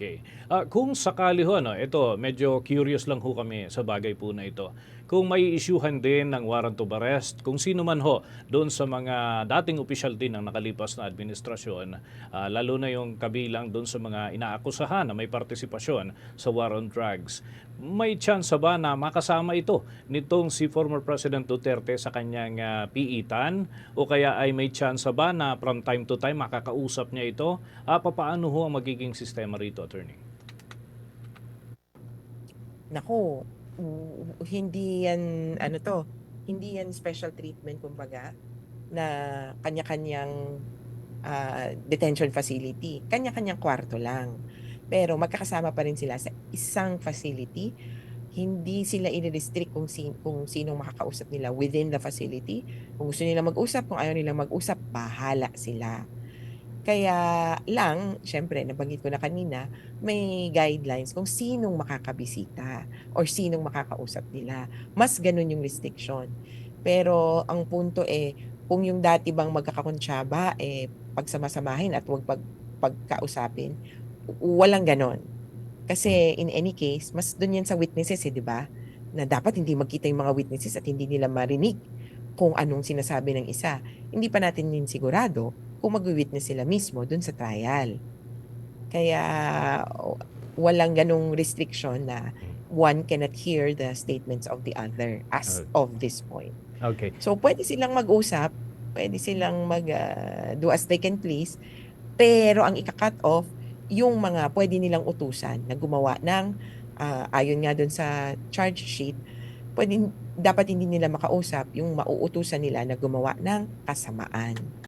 Okay. Ah, kung sakali ho, no, ito, medyo curious lang ho kami sa bagay po na ito. Kung may isyuhan din ng warrant of arrest, kung sino man ho doon sa mga dating opisyal din ng nakalipas na administrasyon, ah, lalo na yung kabilang doon sa mga inaakusahan na may partisipasyon sa war on drugs, may chance ba na makasama ito nitong si former President Duterte sa kanyang ah, piitan? O kaya ay may chance ba na from time to time makakausap niya ito? Ah, papaano ho ang magiging sistema rito, attorney? Naku, u- hindi yan, ano to, hindi yan special treatment, kumbaga, na kanya-kanyang ah, detention facility. Kanya-kanyang kwarto lang. Pero magkakasama pa rin sila sa isang facility. Hindi sila i-restrict kung, sin- kung sinong makakausap nila within the facility. Kung gusto nila mag-usap, kung ayaw nila mag-usap, bahala sila. Kaya lang, syempre, nabanggit ko na kanina, may guidelines kung sinong makakabisita or sinong makakausap nila. Mas ganun yung restriction. Pero ang punto eh, kung yung dati bang magkakakonsyaba, eh, pagsamasamahin at huwag pag, pagkausapin, walang ganon. Kasi in any case, mas dun yan sa witnesses eh, di ba? Na dapat hindi magkita yung mga witnesses at hindi nila marinig kung anong sinasabi ng isa. Hindi pa natin din sigurado kung mag-witness sila mismo dun sa trial. Kaya walang ganong restriction na one cannot hear the statements of the other as Okay. of this point. Okay. So pwede silang mag-usap, pwede silang mag ah, do as they can please, pero ang ika-cut off yung mga pwede nilang utusan na gumawa ng ah, ayon nga doon sa charge sheet, pwede dapat hindi nila makausap yung mauutusan nila na gumawa ng kasamaan.